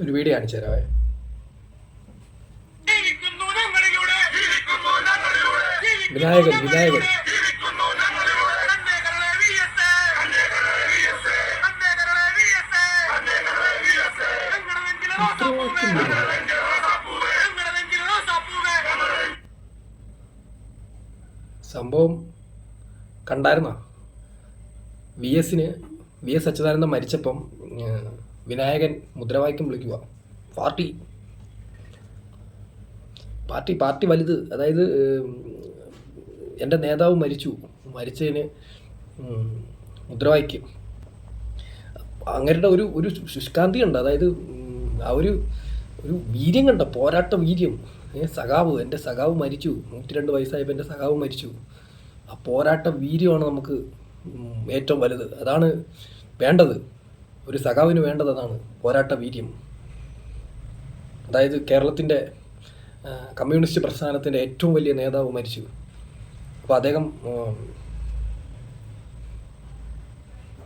ഒരു വീഡിയോ കാണിച്ചു തരാവേ വിനായകൻ വിനായകൻ. സംഭവം കണ്ടായിരുന്നോ? വി എസിന് വി എസ് അച്യുതാനന്ദൻ മരിച്ചപ്പം വിനായകൻ മുദ്രാവാക്യം വിളിക്കുക. പാർട്ടി. പാർട്ടി പാർട്ടി വലുത്. അതായത് എന്റെ നേതാവ് മരിച്ചു. മരിച്ചതിന് മുദ്രവാക്യം. അങ്ങരുടെ ഒരു ഒരു ശുഷ്കാന്തി ഉണ്ട്. അതായത് ആ ഒരു ഒരു വീര്യം കണ്ട പോരാട്ട വീര്യം. സഖാവ് എന്റെ സഖാവ് മരിച്ചു. നൂറ്റി രണ്ട് വയസ്സായപ്പോൾ എന്റെ സഖാവ് മരിച്ചു. ആ പോരാട്ട വീര്യമാണ് നമുക്ക് ഏറ്റവും വലുത്. അതാണ് വേണ്ടത്. ഒരു സഖാവിന് വേണ്ടത് അതാണ് പോരാട്ട വീര്യം. അതായത് കേരളത്തിന്റെ കമ്മ്യൂണിസ്റ്റ് പ്രസ്ഥാനത്തിന്റെ ഏറ്റവും വലിയ നേതാവ് മരിച്ചു. അപ്പോൾ അദ്ദേഹം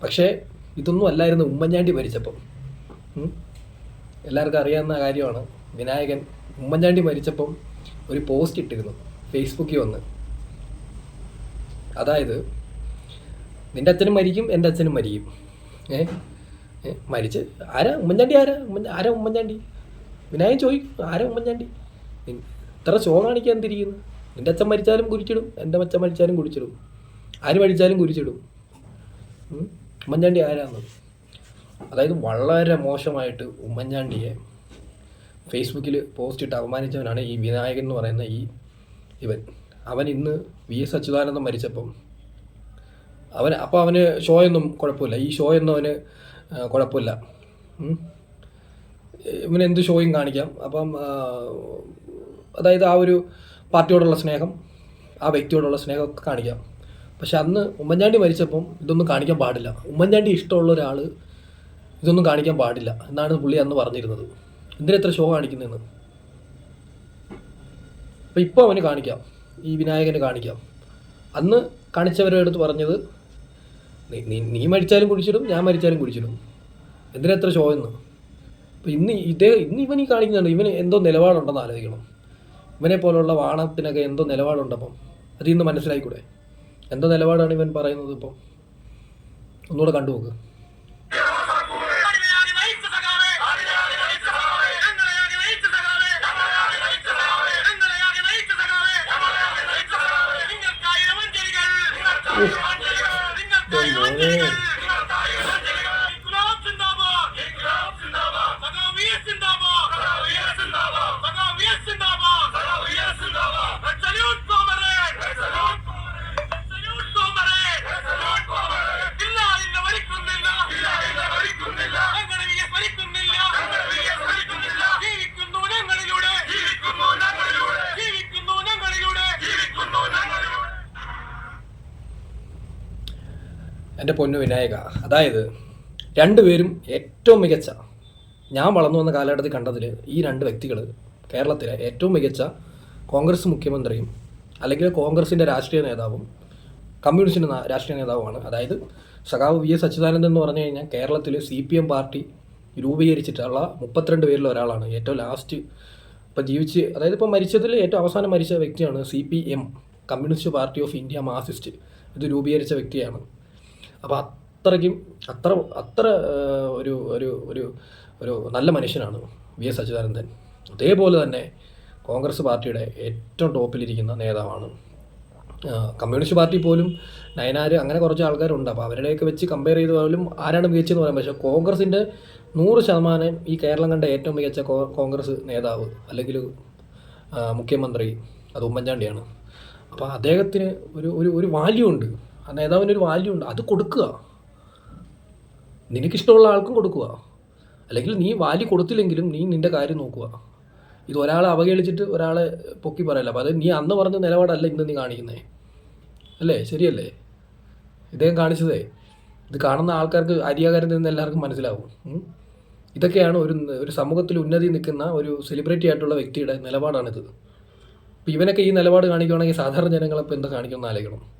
പക്ഷേ ഇതൊന്നും അല്ലായിരുന്നു ഉമ്മൻചാണ്ടി മരിച്ചപ്പം. എല്ലാവർക്കും അറിയാവുന്ന കാര്യമാണ്. വിനായകൻ ഉമ്മൻചാണ്ടി മരിച്ചപ്പം ഒരു പോസ്റ്റ് ഇട്ടിരുന്നു ഫേസ്ബുക്കിൽ വന്ന്. അതായത് നിന്റെ അച്ഛനും മരിക്കും എന്റെ അച്ഛനും മരിക്കും. ഏഹ് മരിച്ച്. ആരാ? ഉമ്മൻചാണ്ടി ആരാ? ആരാ ഉമ്മൻചാണ്ടി? വിനായകൻ ചോദിക്കും. ആരാ ഉമ്മൻചാണ്ടി? ഇത്ര ഷോ കാണിക്കാൻ തിരിക്കുന്നു എന്റെ അച്ഛൻ മരിച്ചാലും കുരിച്ചിടും. എന്റെ അച്ഛൻ മരിച്ചാലും കുരിച്ചിടും. ആര് മരിച്ചാലും കുരിച്ചിടും. ഉമ്മൻചാണ്ടി ആരാന്ന്? അതായത് വളരെ മോശമായിട്ട് ഉമ്മൻചാണ്ടിയെ ഫേസ്ബുക്കിൽ പോസ്റ്റ് ഇട്ട് അപമാനിച്ചവനാണ് ഈ വിനായകൻ എന്ന് പറയുന്ന ഈ ഇവൻ. അവൻ ഇന്ന് വി എസ് അച്യുതാനന്ദൻ മരിച്ചപ്പം. അവൻ അപ്പോൾ അവന് ഷോയൊന്നും കുഴപ്പമില്ല. ഈ ഷോയൊന്നും അവന് കുഴപ്പമില്ല. ഇവന് എന്ത് ഷോയും കാണിക്കാം. അപ്പം അതായത് ആ ഒരു പാർട്ടിയോടുള്ള സ്നേഹം ആ വ്യക്തിയോടുള്ള സ്നേഹമൊക്കെ കാണിക്കാം. പക്ഷെ അന്ന് ഉമ്മൻചാണ്ടി മരിച്ചപ്പം ഇതൊന്നും കാണിക്കാൻ പാടില്ല. ഉമ്മൻചാണ്ടി ഇഷ്ടമുള്ള ഒരാൾ ഇതൊന്നും കാണിക്കാൻ പാടില്ല എന്നാണ് പുള്ളി അന്ന് പറഞ്ഞിരുന്നത്. എന്തിനെത്ര ഷോ കാണിക്കുന്നതെന്ന്? അപ്പം ഇപ്പോൾ അവന് കാണിക്കാം. ഈ വിനായകന് കാണിക്കാം. അന്ന് കാണിച്ചവരുടെ അടുത്ത് പറഞ്ഞത് നീ- നീ മരിച്ചാലും കുടിച്ചിടും ഞാൻ മരിച്ചാലും കുടിച്ചിടും. എന്തിനെത്ര ഷോ എന്ന് അപ്പം ഇന്ന് ഇതേ ഇന്ന് ഇവൻ ഈ കാണിക്കുന്നുണ്ട് ഇവന് എന്തോ നിലപാടുണ്ടെന്ന് ആലോചിക്കണം. ഇവനെ പോലുള്ള വാണത്തിനൊക്കെ എന്തോ നിലപാടുണ്ടപ്പം അത് ഇന്ന് മനസ്സിലായിക്കൂടെ? എന്തോ നിലപാടാണ് ഇവൻ പറയുന്നത് ഇപ്പം? ഒന്നുകൂടെ കണ്ടു നോക്ക്. അടിമയാടി എന്റെ പൊന്നു വിനായക അതായത് രണ്ടുപേരും ഏറ്റവും മികച്ച ഞാൻ വളർന്നു വന്ന കാലഘട്ടത്തിൽ കണ്ടതിൽ ഈ രണ്ട് വ്യക്തികൾ കേരളത്തിലെ ഏറ്റവും മികച്ച കോൺഗ്രസ് മുഖ്യമന്ത്രിയും അല്ലെങ്കിൽ കോൺഗ്രസിന്റെ രാഷ്ട്രീയ നേതാവും കമ്മ്യൂണിസ്റ്റിന്റെ രാഷ്ട്രീയ നേതാവുമാണ്. അതായത് സഖാവ് വി എസ് അച്യുതാനന്ദൻ എന്ന് പറഞ്ഞു കഴിഞ്ഞാൽ കേരളത്തിൽ സി പി എം പാർട്ടി രൂപീകരിച്ചിട്ടുള്ള മുപ്പത്തിരണ്ട് പേരിൽ ഒരാളാണ്. ഏറ്റവും ലാസ്റ്റ് ഇപ്പോൾ ജീവിച്ച് അതായത് ഇപ്പോൾ മരിച്ചതിൽ ഏറ്റവും അവസാനം മരിച്ച വ്യക്തിയാണ് C P M communist party of India Marxist ഇത് രൂപീകരിച്ച വ്യക്തിയാണ്. അപ്പോൾ അത്രയ്ക്കും അത്ര അത്ര ഒരു ഒരു ഒരു ഒരു നല്ല മനുഷ്യനാണ് വി എസ് അച്യുതാനന്ദൻ. അതേപോലെ തന്നെ കോൺഗ്രസ് പാർട്ടിയുടെ ഏറ്റവും ടോപ്പിലിരിക്കുന്ന നേതാവാണ് കമ്മ്യൂണിസ്റ്റ് പാർട്ടി പോലും നയനാർ അങ്ങനെ കുറച്ച് ആൾക്കാരുണ്ട്. അപ്പോൾ അവരുടെയൊക്കെ വെച്ച് കമ്പയർ ചെയ്ത് പോലും ആരാണ് മികച്ചെന്ന് പറയാൻ പക്ഷേ കോൺഗ്രസിന്റെ നൂറ് ശതമാനം ഈ കേരളം കണ്ട ഏറ്റവും മികച്ച കോൺഗ്രസ് നേതാവ് അല്ലെങ്കിൽ മുഖ്യമന്ത്രി അത് ഉമ്മൻചാണ്ടിയാണ്. അപ്പോൾ അദ്ദേഹത്തിന് ഒരു ഒരു ഒരു വാല്യൂ ഉണ്ട്. ആ നേതാവിന് ഒരു വാല്യൂ ഉണ്ട്. അത് കൊടുക്കുക. നിനക്കിഷ്ടമുള്ള ആൾക്കും കൊടുക്കുക. അല്ലെങ്കിൽ നീ വാല്യൂ കൊടുത്തില്ലെങ്കിലും നീ നിന്റെ കാര്യം നോക്കുക. ഇത് ഒരാളെ അവഗണിച്ചിട്ട് ഒരാളെ പൊക്കി പറയല്ല. അപ്പോൾ അത് നീ അന്ന് പറഞ്ഞ നിലപാടല്ല ഇന്ന് നീ കാണിക്കുന്നത് അല്ലേ? ശരിയല്ലേ? ഇദ്ദേഹം കാണിച്ചതേ. ഇത് കാണുന്ന ആൾക്കാർക്ക് അരിയാകാരം നിന്ന് എല്ലാവർക്കും മനസ്സിലാവും. ഇതൊക്കെയാണ് ഒരു ഒരു സമൂഹത്തിൽ ഉന്നതി നിൽക്കുന്ന ഒരു സെലിബ്രിറ്റി ആയിട്ടുള്ള വ്യക്തിയുടെ നിലപാടാണിത്. അപ്പോൾ ഇവനൊക്കെ ഈ നിലപാട് കാണിക്കുകയാണെങ്കിൽ സാധാരണ ജനങ്ങളപ്പോൾ എന്താ കാണിക്കുമെന്ന് ആലോചിക്കണം.